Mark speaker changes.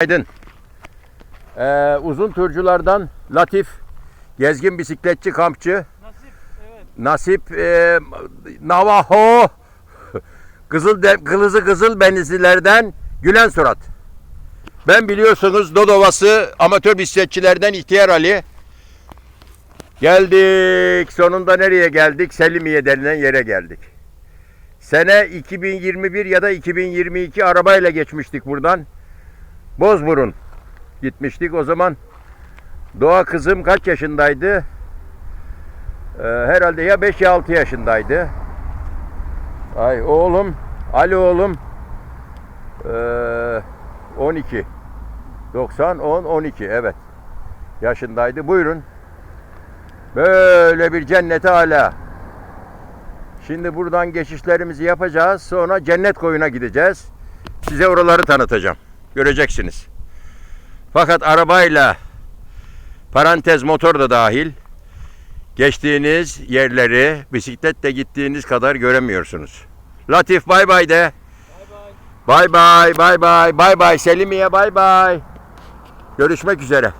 Speaker 1: Aydın. Ee, uzun turculardan Latif, gezgin bisikletçi, kampçı,
Speaker 2: Nasip evet.
Speaker 1: Nasip, e, Navajo, Kızıl de, Kılızı Kızıl Benizlilerden Gülen Surat. Ben biliyorsunuz Dodovası amatör bisikletçilerden İhtiyar Ali. Geldik. Sonunda nereye geldik? Selimiye denilen yere geldik. Sene 2021 ya da 2022 arabayla geçmiştik buradan. Bozburun gitmiştik. O zaman Doğa kızım kaç yaşındaydı? Ee, herhalde ya 5 ya 6 yaşındaydı. Ay oğlum, Ali oğlum ee, 12. 90, 10, 12 evet. Yaşındaydı. Buyurun. Böyle bir cennete hala. Şimdi buradan geçişlerimizi yapacağız. Sonra cennet koyuna gideceğiz. Size oraları tanıtacağım. Göreceksiniz. Fakat arabayla parantez motor da dahil geçtiğiniz yerleri bisikletle gittiğiniz kadar göremiyorsunuz. Latif bay bay de.
Speaker 2: Bay bay.
Speaker 1: Bay bay bay bay bay Selimiye bay bay. Görüşmek üzere.